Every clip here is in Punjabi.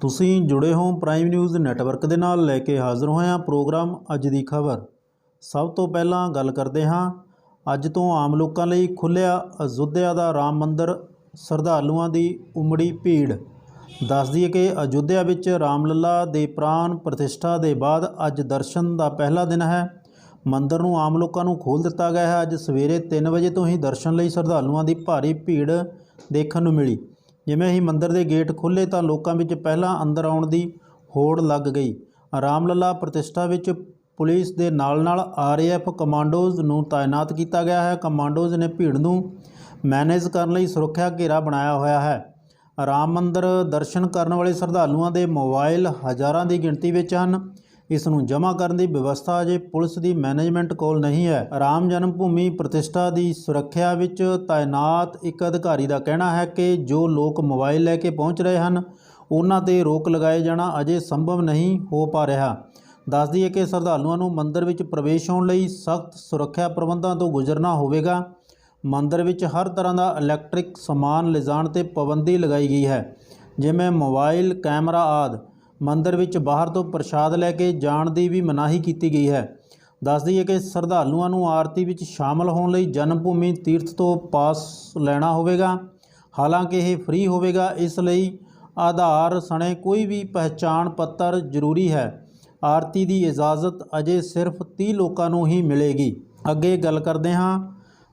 ਤੁਸੀਂ ਜੁੜੇ ਹੋ ਪ੍ਰਾਈਮ ਨਿਊਜ਼ ਨੈਟਵਰਕ ਦੇ ਨਾਲ ਲੈ ਕੇ ਹਾਜ਼ਰ ਹੋਏ ਹਾਂ ਪ੍ਰੋਗਰਾਮ ਅੱਜ ਦੀ ਖਬਰ। ਸਭ ਤੋਂ ਪਹਿਲਾਂ ਗੱਲ ਕਰਦੇ ਹਾਂ, ਅੱਜ ਤੋਂ ਆਮ ਲੋਕਾਂ ਲਈ ਖੁੱਲਿਆ ਅਯੁੱਧਿਆ ਦਾ ਰਾਮ ਮੰਦਿਰ, ਸ਼ਰਧਾਲੂਆਂ ਦੀ ਉਮੜੀ ਭੀੜ। ਦੱਸ ਦਈਏ ਕਿ ਅਯੁੱਧਿਆ ਵਿੱਚ ਰਾਮਲਲਾ ਦੇ ਪ੍ਰਾਨ ਪ੍ਰਤਿਸ਼ਠਾ ਦੇ ਬਾਅਦ ਅੱਜ ਦਰਸ਼ਨ ਦਾ ਪਹਿਲਾ ਦਿਨ ਹੈ। ਮੰਦਰ ਨੂੰ ਆਮ ਲੋਕਾਂ ਨੂੰ ਖੋਲ੍ਹ ਦਿੱਤਾ ਗਿਆ ਹੈ। ਅੱਜ ਸਵੇਰੇ 3 ਵਜੇ ਤੋਂ ਹੀ ਦਰਸ਼ਨ ਲਈ ਸ਼ਰਧਾਲੂਆਂ ਦੀ ਭਾਰੀ ਭੀੜ ਦੇਖਣ ਨੂੰ ਮਿਲੀ। ਜਿਵੇਂ ਹੀ ਮੰਦਰ ਦੇ ਗੇਟ ਖੁੱਲ੍ਹੇ ਤਾਂ ਲੋਕਾਂ ਵਿੱਚ ਪਹਿਲਾਂ ਅੰਦਰ ਆਉਣ ਦੀ ਹੋੜ ਲੱਗ ਗਈ। ਰਾਮਲਲਾ ਪ੍ਰਤਿਸ਼ਠਾ ਵਿੱਚ ਪੁਲਿਸ ਦੇ ਨਾਲ-ਨਾਲ ਆਰਏਐਫ ਕਮਾਂਡੋਜ਼ ਨੂੰ ਤਾਇਨਾਤ ਕੀਤਾ ਗਿਆ ਹੈ। ਕਮਾਂਡੋਜ਼ ਨੇ ਭੀੜ ਨੂੰ ਮੈਨੇਜ ਕਰਨ ਲਈ ਸੁਰੱਖਿਆ ਘੇਰਾ ਬਣਾਇਆ ਹੋਇਆ ਹੈ। ਰਾਮ ਮੰਦਰ ਦਰਸ਼ਨ ਕਰਨ ਵਾਲੇ ਸ਼ਰਧਾਲੂਆਂ ਦੇ ਮੋਬਾਈਲ ਹਜ਼ਾਰਾਂ ਦੀ ਗਿਣਤੀ ਵਿੱਚ ਹਨ। ਇਸ ਨੂੰ ਜਮ੍ਹਾਂ ਕਰਨ ਦੀ ਵਿਵਸਥਾ ਅਜੇ ਪੁਲਿਸ ਦੀ ਮੈਨੇਜਮੈਂਟ ਕੋਲ ਨਹੀਂ ਹੈ। ਰਾਮ ਜਨਮ ਭੂਮੀ ਪ੍ਰਤਿਸ਼ਠਾ ਦੀ ਸੁਰੱਖਿਆ ਵਿੱਚ ਤਾਇਨਾਤ ਇੱਕ ਅਧਿਕਾਰੀ ਦਾ ਕਹਿਣਾ ਹੈ ਕਿ ਜੋ ਲੋਕ ਮੋਬਾਈਲ ਲੈ ਕੇ ਪਹੁੰਚ ਰਹੇ ਹਨ, ਉਹਨਾਂ ਤੇ ਰੋਕ ਲਗਾਏ ਜਾਣਾ ਅਜੇ ਸੰਭਵ ਨਹੀਂ ਹੋ ਪਾ ਰਿਹਾ। ਦੱਸ ਦਈਏ ਕਿ ਸ਼ਰਧਾਲੂਆਂ ਨੂੰ ਮੰਦਰ ਵਿੱਚ ਪ੍ਰਵੇਸ਼ ਹੋਣ ਲਈ ਸਖਤ ਸੁਰੱਖਿਆ ਪ੍ਰਬੰਧਾਂ ਤੋਂ ਗੁਜ਼ਰਨਾ ਹੋਵੇਗਾ। ਮੰਦਰ ਵਿੱਚ ਹਰ ਤਰ੍ਹਾਂ ਦਾ ਇਲੈਕਟ੍ਰਿਕ ਸਮਾਨ ਲਿਜਾਣ ਤੇ ਪਾਬੰਦੀ ਲਗਾਈ ਗਈ ਹੈ, ਜਿਵੇਂ ਮੋਬਾਈਲ, ਕੈਮਰਾ ਆਦਿ। ਮੰਦਰ ਵਿੱਚ ਬਾਹਰ ਤੋਂ ਪ੍ਰਸ਼ਾਦ ਲੈ ਕੇ ਜਾਣ ਦੀ ਵੀ ਮਨਾਹੀ ਕੀਤੀ ਗਈ ਹੈ। ਦੱਸ ਦਈਏ ਕਿ ਸ਼ਰਧਾਲੂਆਂ ਨੂੰ ਆਰਤੀ ਵਿੱਚ ਸ਼ਾਮਲ ਹੋਣ ਲਈ ਜਨਮ ਭੂਮੀ ਤੀਰਥ ਤੋਂ ਪਾਸ ਲੈਣਾ ਹੋਵੇਗਾ। ਹਾਲਾਂਕਿ ਇਹ ਫ੍ਰੀ ਹੋਵੇਗਾ, ਇਸ ਲਈ ਆਧਾਰ ਸਣੇ ਕੋਈ ਵੀ ਪਹਿਚਾਣ ਪੱਤਰ ਜ਼ਰੂਰੀ ਹੈ। ਆਰਤੀ ਦੀ ਇਜਾਜ਼ਤ ਅਜੇ ਸਿਰਫ 30 ਲੋਕਾਂ ਨੂੰ ਹੀ ਮਿਲੇਗੀ। ਅੱਗੇ ਗੱਲ ਕਰਦੇ ਹਾਂ।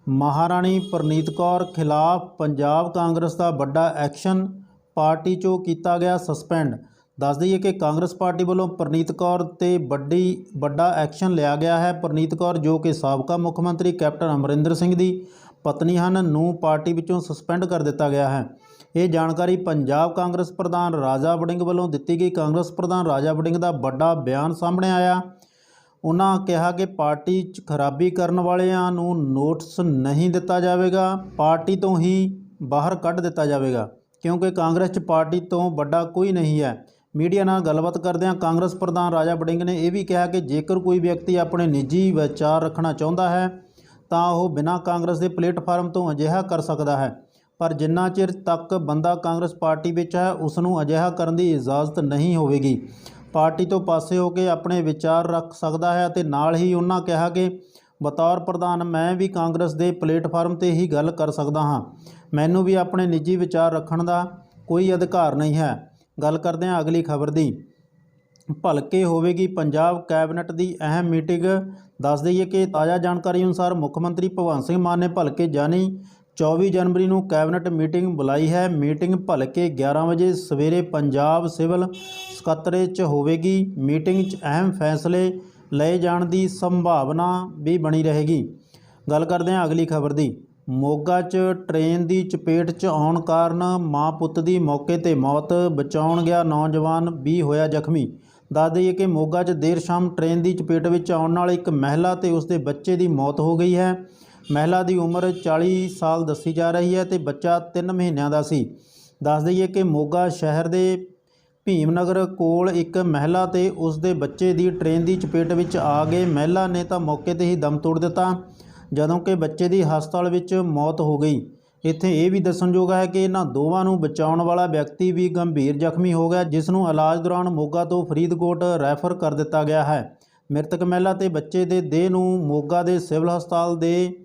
ਮਹਾਰਾਣੀ ਪ੍ਰਨੀਤ ਕੌਰ ਖਿਲਾਫ ਪੰਜਾਬ ਕਾਂਗਰਸ ਦਾ ਵੱਡਾ ਐਕਸ਼ਨ ਪਾਰਟੀ 'ਚੋਂ ਕੀਤਾ ਗਿਆ ਸਸਪੈਂਡ। ਦੱਸ ਦਈਏ ਕਿ ਕਾਂਗਰਸ ਪਾਰਟੀ ਵੱਲੋਂ ਪ੍ਰਨੀਤ ਕੌਰ ਤੇ ਵੱਡੀ, ਵੱਡਾ ਐਕਸ਼ਨ ਲਿਆ ਗਿਆ ਹੈ। ਪ੍ਰਨੀਤ ਕੌਰ ਜੋ ਕਿ ਸਾਬਕਾ ਮੁੱਖ ਮੰਤਰੀ ਕੈਪਟਨ ਅਮਰਿੰਦਰ ਸਿੰਘ ਦੀ ਪਤਨੀ ਹਨ, ਨੂੰ ਪਾਰਟੀ ਵਿੱਚੋਂ ਸਸਪੈਂਡ ਕਰ ਦਿੱਤਾ ਗਿਆ ਹੈ। ਇਹ ਜਾਣਕਾਰੀ ਪੰਜਾਬ ਕਾਂਗਰਸ ਪ੍ਰਧਾਨ ਰਾਜਾ ਵੜਿੰਗ ਵੱਲੋਂ ਦਿੱਤੀ ਗਈ। ਕਾਂਗਰਸ ਪ੍ਰਧਾਨ ਰਾਜਾ ਵੜਿੰਗ ਦਾ ਵੱਡਾ ਬਿਆਨ ਸਾਹਮਣੇ ਆਇਆ। ਉਹਨਾਂ ਕਿਹਾ ਕਿ ਪਾਰਟੀ 'ਚ ਖਰਾਬੀ ਕਰਨ ਵਾਲਿਆਂ ਨੂੰ ਨੋਟਿਸ ਨਹੀਂ ਦਿੱਤਾ ਜਾਵੇਗਾ, ਪਾਰਟੀ ਤੋਂ ਹੀ ਬਾਹਰ ਕੱਢ ਦਿੱਤਾ ਜਾਵੇਗਾ, ਕਿਉਂਕਿ ਕਾਂਗਰਸ 'ਚ ਪਾਰਟੀ ਤੋਂ ਵੱਡਾ ਕੋਈ ਨਹੀਂ ਹੈ। ਮੀਡੀਆ ਨਾਲ ਗੱਲਬਾਤ ਕਰਦਿਆਂ ਕਾਂਗਰਸ ਪ੍ਰਧਾਨ ਰਾਜਾ ਵੜਿੰਗ ਨੇ ਇਹ ਵੀ ਕਿਹਾ ਕਿ ਜੇਕਰ ਕੋਈ ਵਿਅਕਤੀ ਆਪਣੇ ਨਿੱਜੀ ਵਿਚਾਰ ਰੱਖਣਾ ਚਾਹੁੰਦਾ ਹੈ, ਤਾਂ ਉਹ ਬਿਨਾਂ ਕਾਂਗਰਸ ਦੇ ਪਲੇਟਫਾਰਮ ਤੋਂ ਅਜਿਹਾ ਕਰ ਸਕਦਾ ਹੈ। ਪਰ ਜਿੰਨਾ ਚਿਰ ਤੱਕ ਬੰਦਾ ਕਾਂਗਰਸ ਪਾਰਟੀ ਵਿੱਚ ਹੈ ਉਸ ਨੂੰ ਅਜਿਹਾ ਕਰਨ ਦੀ ਇਜਾਜ਼ਤ ਨਹੀਂ ਹੋਵੇਗੀ। ਪਾਰਟੀ ਤੋਂ ਪਾਸੇ ਹੋ ਕੇ ਆਪਣੇ ਵਿਚਾਰ ਰੱਖ ਸਕਦਾ ਹੈ ਅਤੇ ਨਾਲ ਹੀ ਉਹਨਾਂ ਕਿਹਾ ਕਿ, ਬਤੌਰ ਪ੍ਰਧਾਨ, ਮੈਂ ਵੀ ਕਾਂਗਰਸ ਦੇ ਪਲੇਟਫਾਰਮ ਤੇ ਹੀ ਗੱਲ ਕਰ ਸਕਦਾ ਹਾਂ। ਮੈਨੂੰ ਵੀ ਆਪਣੇ ਨਿੱਜੀ ਵਿਚਾਰ ਰੱਖਣ ਦਾ ਕੋਈ ਅਧਿਕਾਰ ਨਹੀਂ ਹੈ। ਗੱਲ ਕਰਦੇ ਹਾਂ ਅਗਲੀ ਖਬਰ ਦੀ। ਭਲਕੇ ਹੋਵੇਗੀ ਪੰਜਾਬ ਕੈਬਨਿਟ ਦੀ ਅਹਿਮ ਮੀਟਿੰਗ। ਦੱਸ ਦਈਏ ਕਿ ਤਾਜ਼ਾ ਜਾਣਕਾਰੀ ਅਨੁਸਾਰ ਮੁੱਖ ਮੰਤਰੀ ਭਗਵੰਤ ਸਿੰਘ ਮਾਨ ਨੇ ਭਲਕੇ ਜਾਣੀ 24 ਜਨਵਰੀ ਨੂੰ ਕੈਬਨਿਟ ਮੀਟਿੰਗ ਬੁਲਾਈ ਹੈ। ਮੀਟਿੰਗ ਭਲਕੇ 11 ਵਜੇ ਸਵੇਰੇ ਪੰਜਾਬ ਸਿਵਲ ਸਕੱਤਰੇ 'ਚ ਹੋਵੇਗੀ। ਮੀਟਿੰਗ 'ਚ ਅਹਿਮ ਫੈਸਲੇ ਲਏ ਜਾਣ ਦੀ ਸੰਭਾਵਨਾ ਵੀ ਬਣੀ ਰਹੇਗੀ। ਗੱਲ ਕਰਦੇ ਹਾਂ ਅਗਲੀ ਖਬਰ ਦੀ। ਮੋਗਾ 'ਚ ਟ੍ਰੇਨ ਦੀ ਚਪੇਟ 'ਚ ਆਉਣ ਕਾਰਨ ਮਾਂ ਪੁੱਤ ਦੀ ਮੌਕੇ ਤੇ ਮੌਤ, ਬਚਾਉਣ ਗਿਆ ਨੌਜਵਾਨ ਵੀ ਹੋਇਆ ਜ਼ਖਮੀ। ਦੱਸ ਦਈਏ ਕਿ ਮੋਗਾ 'ਚ ਦੇਰ ਸ਼ਾਮ ਟ੍ਰੇਨ ਦੀ ਚਪੇਟ ਵਿੱਚ ਆਉਣ ਨਾਲ ਇੱਕ ਮਹਿਲਾ ਤੇ ਉਸਦੇ ਬੱਚੇ ਦੀ ਮੌਤ ਹੋ ਗਈ ਹੈ। ਮਹਿਲਾ ਦੀ ਉਮਰ 40 ਸਾਲ ਦੱਸੀ ਜਾ ਰਹੀ ਹੈ ਤੇ ਬੱਚਾ 3 ਮਹੀਨਿਆਂ ਦਾ ਸੀ। ਦੱਸ ਦਈਏ ਕਿ ਮੋਗਾ ਸ਼ਹਿਰ ਦੇ ਭੀਮਨਗਰ ਕੋਲ ਇੱਕ ਮਹਿਲਾ ਤੇ ਉਸਦੇ ਬੱਚੇ ਦੀ ਟ੍ਰੇਨ ਦੀ ਚਪੇਟ ਵਿੱਚ ਆ ਗਏ। ਮਹਿਲਾ ਨੇ ਤਾਂ ਮੌਕੇ ਤੇ ਹੀ ਦਮ ਤੋੜ ਦਿੱਤਾ। ਜਦੋਂ ਕਿ ਬੱਚੇ ਦੀ ਹਸਪਤਾਲ ਵਿੱਚ ਮੌਤ ਹੋ ਗਈ। ਇੱਥੇ ਇਹ ਵੀ ਦੱਸਣਯੋਗ ਹੈ ਕਿ ਇਹਨਾਂ ਦੋਵਾਂ ਨੂੰ ਬਚਾਉਣ ਵਾਲਾ ਵਿਅਕਤੀ ਵੀ ਗੰਭੀਰ ਜ਼ਖਮੀ ਹੋ ਗਿਆ, ਜਿਸ ਨੂੰ ਇਲਾਜ ਦੌਰਾਨ ਮੋਗਾ ਤੋਂ ਫਰੀਦਕੋਟ ਰੈਫਰ ਕਰ ਦਿੱਤਾ ਗਿਆ ਹੈ। ਮ੍ਰਿਤਕ ਮਹਿਲਾ ਤੇ ਬੱਚੇ ਦੇ ਦੇਹ ਨੂੰ ਮੋਗਾ ਦੇ ਸਿਵਲ ਹਸਪਤਾਲ ਦੇ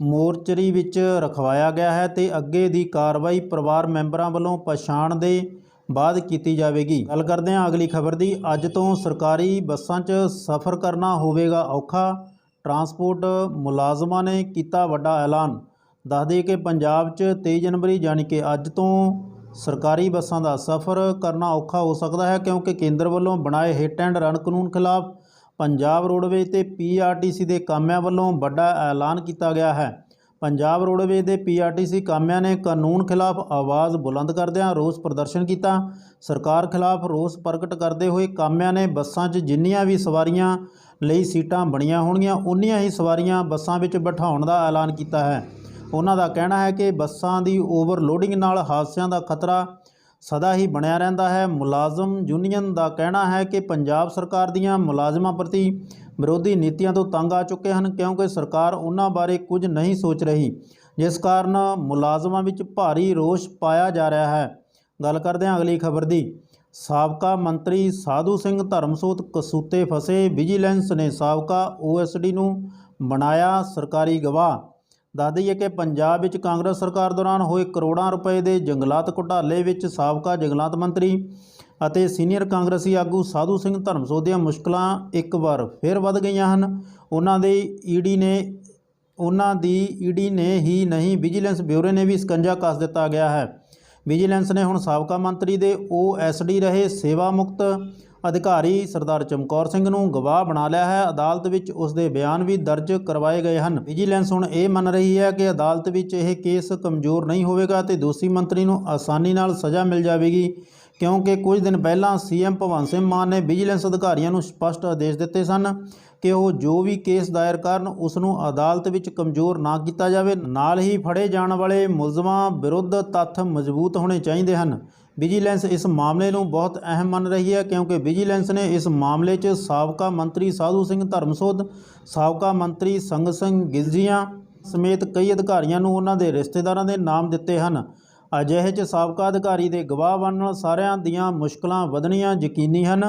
ਮੋਰਚਰੀ ਵਿੱਚ ਰਖਵਾਇਆ ਗਿਆ ਹੈ ਤੇ ਅੱਗੇ ਦੀ ਕਾਰਵਾਈ ਪਰਿਵਾਰ ਮੈਂਬਰਾਂ ਵੱਲੋਂ ਪਛਾਣ ਦੇ ਬਾਅਦ ਕੀਤੀ ਜਾਵੇਗੀ। ਗੱਲ ਕਰਦੇ ਹਾਂ ਅਗਲੀ ਖਬਰ ਦੀ। ਅੱਜ ਤੋਂ ਸਰਕਾਰੀ ਬੱਸਾਂ 'ਚ ਸਫ਼ਰ ਕਰਨਾ ਹੋਵੇਗਾ ਔਖਾ। ਟਰਾਂਸਪੋਰਟ ਮੁਲਾਜ਼ਮਾਂ ਨੇ ਕੀਤਾ ਵੱਡਾ ਐਲਾਨ। ਦੱਸ ਕਿ ਪੰਜਾਬ 'ਚ 23 ਜਨਵਰੀ ਯਾਨੀ ਕਿ ਅੱਜ ਤੋਂ ਸਰਕਾਰੀ ਬੱਸਾਂ ਦਾ ਸਫ਼ਰ ਕਰਨਾ ਔਖਾ ਹੋ ਸਕਦਾ ਹੈ ਕਿਉਂਕਿ ਕੇਂਦਰ ਵੱਲੋਂ ਬਣਾਏ ਹਿੱਟ ਐਂਡ ਰਨ ਕਾਨੂੰਨ ਖਿਲਾਫ ਪੰਜਾਬ ਰੋਡਵੇਜ਼ ਤੇ ਪੀਆਰਟੀਸੀ ਦੇ ਕਾਮਿਆਂ ਵੱਲੋਂ ਵੱਡਾ ਐਲਾਨ ਕੀਤਾ ਗਿਆ ਹੈ। ਪੰਜਾਬ ਰੋਡਵੇਜ਼ ਦੇ ਪੀਆਰਟੀਸੀ ਕਾਮਿਆਂ ਨੇ ਕਾਨੂੰਨ ਖਿਲਾਫ ਆਵਾਜ਼ ਬੁਲੰਦ ਕਰਦਿਆਂ ਰੋਸ ਪ੍ਰਦਰਸ਼ਨ ਕੀਤਾ। ਸਰਕਾਰ ਖਿਲਾਫ ਰੋਸ ਪ੍ਰਗਟ ਕਰਦੇ ਹੋਏ ਕਾਮਿਆਂ ਨੇ ਬੱਸਾਂ 'ਚ ਜਿੰਨੀਆਂ ਵੀ ਸਵਾਰੀਆਂ ਲਈ ਸੀਟਾਂ ਬਣੀਆਂ ਹੋਣਗੀਆਂ, ਉਨੀਆਂ ਹੀ ਸਵਾਰੀਆਂ ਬੱਸਾਂ ਵਿੱਚ ਬਿਠਾਉਣ ਦਾ ਐਲਾਨ ਕੀਤਾ ਹੈ। ਉਹਨਾਂ ਦਾ ਕਹਿਣਾ ਹੈ ਕਿ ਬੱਸਾਂ ਦੀ ਓਵਰਲੋਡਿੰਗ ਨਾਲ ਹਾਦਸਿਆਂ ਦਾ ਖਤਰਾ ਸਦਾ ਹੀ ਬਣਿਆ ਰਹਿੰਦਾ ਹੈ। ਮੁਲਾਜ਼ਮ ਯੂਨੀਅਨ ਦਾ ਕਹਿਣਾ ਹੈ ਕਿ ਪੰਜਾਬ ਸਰਕਾਰ ਦੀਆਂ ਮੁਲਾਜ਼ਮਾਂ ਪ੍ਰਤੀ ਵਿਰੋਧੀ ਨੀਤੀਆਂ ਤੋਂ ਤੰਗ ਆ ਚੁੱਕੇ ਹਨ, ਕਿਉਂਕਿ ਸਰਕਾਰ ਉਹਨਾਂ ਬਾਰੇ ਕੁਝ ਨਹੀਂ ਸੋਚ ਰਹੀ, ਜਿਸ ਕਾਰਨ ਮੁਲਾਜ਼ਮਾਂ ਵਿੱਚ ਭਾਰੀ ਰੋਸ਼ ਪਾਇਆ ਜਾ ਰਿਹਾ ਹੈ। ਗੱਲ ਕਰਦੇ ਹਾਂ ਅਗਲੀ ਖਬਰ ਦੀ। ਸਾਬਕਾ ਮੰਤਰੀ ਸਾਧੂ ਸਿੰਘ ਧਰਮਸੋਤ ਕਸੂਤੇ ਫਸੇ ਵਿਜੀਲੈਂਸ ਨੇ ਸਾਬਕਾ ਓਐਸਡੀ ਨੂੰ ਬਣਾਇਆ ਸਰਕਾਰੀ ਗਵਾਹ। ਦੱਸ ਦਈਏ ਕਿ ਪੰਜਾਬ ਵਿੱਚ ਕਾਂਗਰਸ ਸਰਕਾਰ ਦੌਰਾਨ ਹੋਏ ਕਰੋੜਾਂ ਰੁਪਏ ਦੇ ਜੰਗਲਾਤ ਘੁਟਾਲੇ ਵਿੱਚ ਸਾਬਕਾ ਜੰਗਲਾਤ ਮੰਤਰੀ ਅਤੇ ਸੀਨੀਅਰ ਕਾਂਗਰਸੀ ਆਗੂ ਸਾਧੂ ਸਿੰਘ ਧਰਮਸੋਤ ਦੀਆਂ ਮੁਸ਼ਕਲਾਂ ਇੱਕ ਵਾਰ ਫਿਰ ਵੱਧ ਗਈਆਂ ਹਨ। ਉਹਨਾਂ ਦੇ ਈਡੀ ਨੇ, ਉਹਨਾਂ ਦੀ ਈਡੀ ਨੇ ਹੀ ਨਹੀਂ, ਵਿਜੀਲੈਂਸ ਬਿਊਰੋ ਨੇ ਵੀ ਸਕੰਜਾ ਕੱਸ ਦਿੱਤਾ ਗਿਆ ਹੈ। ਵਿਜੀਲੈਂਸ ਨੇ ਹੁਣ ਸਾਬਕਾ ਮੰਤਰੀ ਦੇ ਓਐਸਡੀ ਰਹੇ ਸੇਵਾ ਮੁਕਤ ਅਧਿਕਾਰੀ ਸਰਦਾਰ ਚਮਕੌਰ ਸਿੰਘ ਨੂੰ ਗਵਾਹ ਬਣਾ ਲਿਆ ਹੈ। ਅਦਾਲਤ ਵਿੱਚ ਉਸ ਦੇ ਬਿਆਨ ਵੀ ਦਰਜ ਕਰਵਾਏ ਗਏ ਹਨ। ਵਿਜੀਲੈਂਸ ਹੁਣ ਇਹ ਮੰਨ ਰਹੀ ਹੈ ਕਿ ਅਦਾਲਤ ਵਿੱਚ ਇਹ ਕੇਸ ਕਮਜ਼ੋਰ ਨਹੀਂ ਹੋਵੇਗਾ ਤੇ ਦੋਸ਼ੀ ਮੰਤਰੀ ਨੂੰ ਆਸਾਨੀ ਨਾਲ ਸਜ਼ਾ ਮਿਲ ਜਾਵੇਗੀ। ਕਿਉਂਕਿ ਕੁਝ ਦਿਨ ਪਹਿਲਾਂ ਸੀਐਮ ਭਗਵੰਤ ਸਿੰਘ ਮਾਨ ਨੇ ਵਿਜੀਲੈਂਸ ਅਧਿਕਾਰੀਆਂ ਨੂੰ ਸਪਸ਼ਟ ਆਦੇਸ਼ ਦਿੱਤੇ ਸਨ ਕਿ ਉਹ ਜੋ ਵੀ ਕੇਸ ਦਾਇਰ ਕਰਨ, ਉਸ ਨੂੰ ਅਦਾਲਤ ਵਿੱਚ ਕਮਜ਼ੋਰ ਨਾ ਕੀਤਾ ਜਾਵੇ। ਨਾਲ ਹੀ ਫੜੇ ਜਾਣ ਵਾਲੇ ਮੁਲਜ਼ਮਾਂ ਵਿਰੁੱਧ ਤੱਥ ਮਜ਼ਬੂਤ ਹੋਣੇ ਚਾਹੀਦੇ ਹਨ। ਵਿਜੀਲੈਂਸ ਇਸ ਮਾਮਲੇ ਨੂੰ ਬਹੁਤ ਅਹਿਮ ਮੰਨ ਰਹੀ ਹੈ ਕਿਉਂਕਿ ਵਿਜੀਲੈਂਸ ਨੇ ਇਸ ਮਾਮਲੇ 'ਚ ਸਾਬਕਾ ਮੰਤਰੀ ਸਾਧੂ ਸਿੰਘ ਧਰਮਸੋਧ ਸਾਬਕਾ ਮੰਤਰੀ ਸੰਗ ਸਿੰਘ ਗਿਲਜੀਆਂ ਸਮੇਤ ਕਈ ਅਧਿਕਾਰੀਆਂ ਨੂੰ ਉਹਨਾਂ ਦੇ ਰਿਸ਼ਤੇਦਾਰਾਂ ਦੇ ਨਾਮ ਦਿੱਤੇ ਹਨ। ਅਜਿਹੇ 'ਚ ਸਾਬਕਾ ਅਧਿਕਾਰੀ ਦੇ ਗਵਾਹ ਬਣਨ ਸਾਰਿਆਂ ਦੀਆਂ ਮੁਸ਼ਕਲਾਂ ਵਧਣੀਆਂ ਯਕੀਨੀ ਹਨ।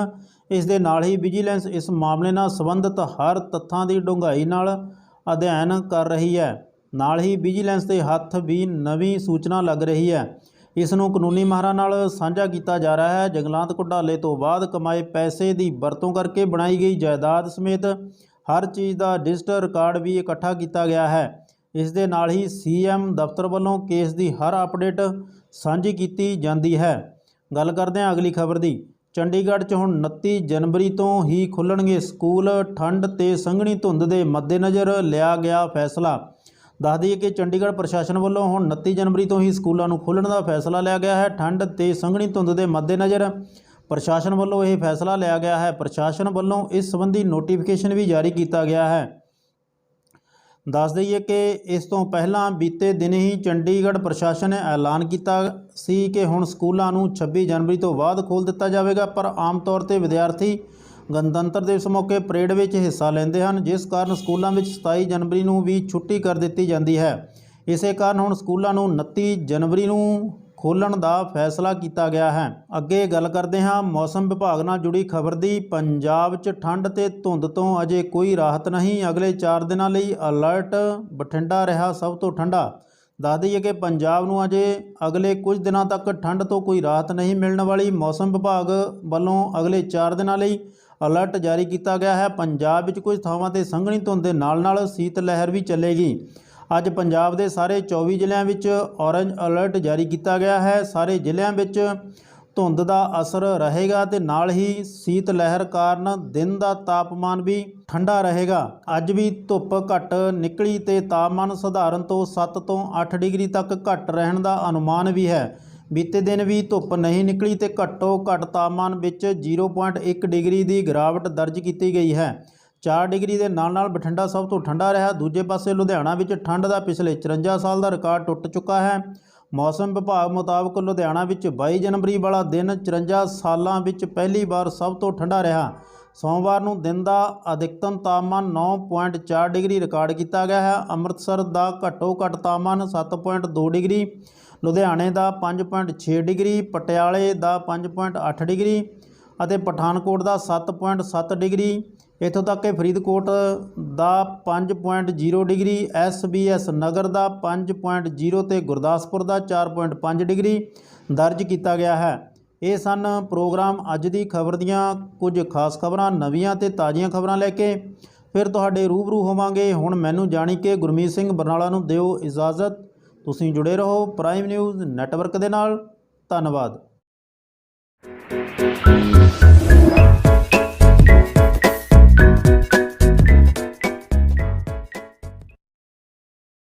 ਇਸ ਦੇ ਨਾਲ ਹੀ ਵਿਜੀਲੈਂਸ ਇਸ ਮਾਮਲੇ ਨਾਲ ਸੰਬੰਧਿਤ ਹਰ ਤੱਥਾਂ ਦੀ ਡੂੰਘਾਈ ਨਾਲ ਅਧਿਐਨ ਕਰ ਰਹੀ ਹੈ। ਨਾਲ ਹੀ ਵਿਜੀਲੈਂਸ ਦੇ ਹੱਥ ਵੀ ਨਵੀਂ ਸੂਚਨਾ ਲੱਗ ਰਹੀ ਹੈ। ਇਸ ਨੂੰ ਕਾਨੂੰਨੀ ਮਾਹਰਾਂ ਨਾਲ ਸਾਂਝਾ ਕੀਤਾ ਜਾ ਰਿਹਾ ਹੈ। ਜੰਗਲਾਤ ਘੁਟਾਲੇ ਤੋਂ ਬਾਅਦ ਕਮਾਏ ਪੈਸੇ ਦੀ ਵਰਤੋਂ ਕਰਕੇ ਬਣਾਈ ਗਈ ਜਾਇਦਾਦ ਸਮੇਤ ਹਰ ਚੀਜ਼ ਦਾ ਡਿਜੀਟਲ ਰਿਕਾਰਡ ਵੀ ਇਕੱਠਾ ਕੀਤਾ ਗਿਆ ਹੈ। ਇਸ ਦੇ ਨਾਲ ਹੀ ਸੀਐਮ ਦਫ਼ਤਰ ਵੱਲੋਂ ਕੇਸ ਦੀ ਹਰ ਅਪਡੇਟ ਸਾਂਝੀ ਕੀਤੀ ਜਾਂਦੀ ਹੈ। ਗੱਲ ਕਰਦੇ ਹਾਂ ਅਗਲੀ ਖਬਰ ਦੀ। ਚੰਡੀਗੜ੍ਹ 'ਚ ਹੁਣ 29 ਜਨਵਰੀ ਤੋਂ ਹੀ ਖੁੱਲਣਗੇ ਸਕੂਲ ਠੰਡ ਤੇ ਸੰਘਣੀ ਧੁੰਦ ਦੇ ਮੱਦੇਨਜ਼ਰ ਲਿਆ ਗਿਆ ਫੈਸਲਾ। ਦੱਸ ਦਈਏ ਕਿ ਚੰਡੀਗੜ੍ਹ ਪ੍ਰਸ਼ਾਸਨ ਵੱਲੋਂ ਹੁਣ 29 ਜਨਵਰੀ ਤੋਂ ਹੀ ਸਕੂਲਾਂ ਨੂੰ ਖੋਲ੍ਹਣ ਦਾ ਫੈਸਲਾ ਲਿਆ ਗਿਆ ਹੈ। ਠੰਡ ਤੇ ਸੰਘਣੀ ਧੁੰਦ ਦੇ ਮੱਦੇਨਜ਼ਰ ਪ੍ਰਸ਼ਾਸਨ ਵੱਲੋਂ ਇਹ ਫੈਸਲਾ ਲਿਆ ਗਿਆ ਹੈ। ਪ੍ਰਸ਼ਾਸਨ ਵੱਲੋਂ ਇਸ ਸੰਬੰਧੀ ਨੋਟੀਫਿਕੇਸ਼ਨ ਵੀ ਜਾਰੀ ਕੀਤਾ ਗਿਆ ਹੈ। ਦੱਸ ਦਈਏ ਕਿ ਇਸ ਤੋਂ ਪਹਿਲਾਂ ਬੀਤੇ ਦਿਨ ਹੀ ਚੰਡੀਗੜ੍ਹ ਪ੍ਰਸ਼ਾਸਨ ਨੇ ਐਲਾਨ ਕੀਤਾ ਸੀ ਕਿ ਹੁਣ ਸਕੂਲਾਂ ਨੂੰ 26 ਜਨਵਰੀ ਤੋਂ ਬਾਅਦ ਖੋਲ੍ਹ ਦਿੱਤਾ ਜਾਵੇਗਾ, ਪਰ ਆਮ ਤੌਰ ਤੇ ਵਿਦਿਆਰਥੀ ਗਣਤੰਤਰ ਦਿਵਸ ਮੌਕੇ ਪਰੇਡ ਵਿੱਚ ਹਿੱਸਾ ਲੈਂਦੇ ਹਨ, ਜਿਸ ਕਾਰਨ ਸਕੂਲਾਂ ਵਿੱਚ 27 ਜਨਵਰੀ ਨੂੰ ਵੀ ਛੁੱਟੀ ਕਰ ਦਿੱਤੀ ਜਾਂਦੀ ਹੈ। ਇਸੇ ਕਾਰਨ ਹੁਣ ਸਕੂਲਾਂ ਨੂੰ 29 ਜਨਵਰੀ ਨੂੰ ਖੋਲ੍ਹਣ ਦਾ ਫੈਸਲਾ ਕੀਤਾ ਗਿਆ ਹੈ। ਅੱਗੇ ਗੱਲ ਕਰਦੇ ਹਾਂ ਮੌਸਮ ਵਿਭਾਗ ਨਾਲ ਜੁੜੀ ਖਬਰ ਦੀ। ਪੰਜਾਬ 'ਚ ਠੰਡ ਤੇ ਧੁੰਦ ਤੋਂ ਅਜੇ ਕੋਈ ਰਾਹਤ ਨਹੀਂ। ਅਗਲੇ 4 ਦਿਨਾਂ ਲਈ ਅਲਰਟ ਬਠਿੰਡਾ ਰਿਹਾ ਸਭ ਤੋਂ ਠੰਡਾ। ਦੱਸ ਦਈਏ ਕਿ ਪੰਜਾਬ ਨੂੰ ਅਜੇ ਅਗਲੇ ਕੁਝ ਦਿਨਾਂ ਤੱਕ ਠੰਡ ਤੋਂ ਕੋਈ ਰਾਹਤ ਨਹੀਂ ਮਿਲਣ ਵਾਲੀ ਮੌਸਮ ਵਿਭਾਗ ਵੱਲੋਂ ਅਗਲੇ 4 ਦਿਨਾਂ ਲਈ ਅਲਰਟ ਜਾਰੀ ਕੀਤਾ ਗਿਆ ਹੈ। ਪੰਜਾਬ ਵਿੱਚ ਕੁਝ ਥਾਵਾਂ ਤੇ ਸੰਘਣੀ ਧੁੰਦ ਦੇ ਨਾਲ-ਨਾਲ ਸੀਤ ਲਹਿਰ ਵੀ ਚੱਲੇਗੀ। ਅੱਜ ਪੰਜਾਬ ਦੇ ਸਾਰੇ 24 ਜ਼ਿਲ੍ਹਿਆਂ ਵਿੱਚ ਔਰੰਜ ਅਲਰਟ ਜਾਰੀ ਕੀਤਾ ਗਿਆ ਹੈ। ਸਾਰੇ ਜ਼ਿਲ੍ਹਿਆਂ ਵਿੱਚ ਧੁੰਦ ਦਾ ਅਸਰ ਰਹੇਗਾ ਤੇ ਨਾਲ ਹੀ ਸੀਤ ਲਹਿਰ ਕਾਰਨ ਦਿਨ ਦਾ ਤਾਪਮਾਨ ਵੀ ਠੰਡਾ ਰਹੇਗਾ। ਅੱਜ ਵੀ ਧੁੱਪ ਘੱਟ ਨਿਕਲੀ ਤੇ ਤਾਪਮਾਨ ਸਧਾਰਨ ਤੋਂ 7 ਤੋਂ 8 ਡਿਗਰੀ ਤੱਕ ਘੱਟ ਰਹਿਣ ਦਾ ਅਨੁਮਾਨ ਵੀ ਹੈ। ਬੀਤੇ ਦਿਨ ਵੀ ਧੁੱਪ ਨਹੀਂ ਨਿਕਲੀ ਤੇ ਘੱਟੋ ਘੱਟ ਤਾਪਮਾਨ ਵਿੱਚ 0.1 ਡਿਗਰੀ ਦੀ ਗਿਰਾਵਟ ਦਰਜ ਕੀਤੀ ਗਈ ਹੈ। 4 ਡਿਗਰੀ ਦੇ ਨਾਲ ਨਾਲ ਬਠਿੰਡਾ ਸਭ ਤੋਂ ਠੰਡਾ ਰਿਹਾ। ਦੂਜੇ ਪਾਸੇ ਲੁਧਿਆਣਾ ਵਿੱਚ ਠੰਡ ਦਾ ਪਿਛਲੇ 54 ਸਾਲ ਦਾ ਰਿਕਾਰਡ ਟੁੱਟ ਚੁੱਕਾ ਹੈ। ਮੌਸਮ ਵਿਭਾਗ ਮੁਤਾਬਕ ਲੁਧਿਆਣਾ ਵਿੱਚ 22 ਜਨਵਰੀ ਵਾਲਾ ਦਿਨ 54 ਸਾਲਾਂ ਵਿੱਚ ਪਹਿਲੀ ਵਾਰ ਸਭ ਤੋਂ ਠੰਡਾ ਰਿਹਾ। ਸੋਮਵਾਰ ਨੂੰ ਦਿਨ ਦਾ ਅਧਿਕਤਮ ਤਾਪਮਾਨ 9.4 ਡਿਗਰੀ ਰਿਕਾਰਡ ਕੀਤਾ ਗਿਆ ਹੈ। ਅੰਮ੍ਰਿਤਸਰ ਦਾ ਘੱਟੋ ਘੱਟ ਤਾਪਮਾਨ 7.2 ਡਿਗਰੀ, ਲੁਧਿਆਣੇ ਦਾ 5.6 ਡਿਗਰੀ, ਪਟਿਆਲੇ ਦਾ 5.8 ਡਿਗਰੀ ਅਤੇ ਪਠਾਨਕੋਟ ਦਾ 7.7 ਡਿਗਰੀ, ਇੱਥੋਂ ਤੱਕ ਕਿ ਫਰੀਦਕੋਟ ਦਾ 5.0 ਡਿਗਰੀ ਐਸਬੀਐਸ ਨਗਰ ਦਾ 5.0 ਤੇ ਗੁਰਦਾਸਪੁਰ ਦਾ 4.5 ਡਿਗਰੀ ਦਰਜ ਕੀਤਾ ਗਿਆ ਹੈ। ਇਹ ਸਨ ਪ੍ਰੋਗਰਾਮ ਅੱਜ ਦੀ ਖਬਰ ਦੀਆਂ ਕੁਝ ਖਾਸ ਖਬਰਾਂ, ਨਵੀਆਂ ਤੇ ਤਾਜ਼ੀਆਂ ਖਬਰਾਂ ਲੈ ਕੇ। ਫਿਰ ਤੁਹਾਡੇ ਰੂਬਰੂ ਹੋਵਾਂਗੇ। ਹੁਣ ਮੈਨੂੰ ਜਾਣੀ ਕਿ ਗੁਰਮੀਤ ਸਿੰਘ ਬਰਨਾਲਾ ਨੂੰ ਦਿਓ ਇਜਾਜ਼ਤ। ਤੁਸੀਂ ਜੁੜੇ ਰਹੋ ਪ੍ਰਾਈਮ ਨਿਊਜ਼ ਨੈਟਵਰਕ ਦੇ ਨਾਲ। ਧੰਨਵਾਦ। Thank you.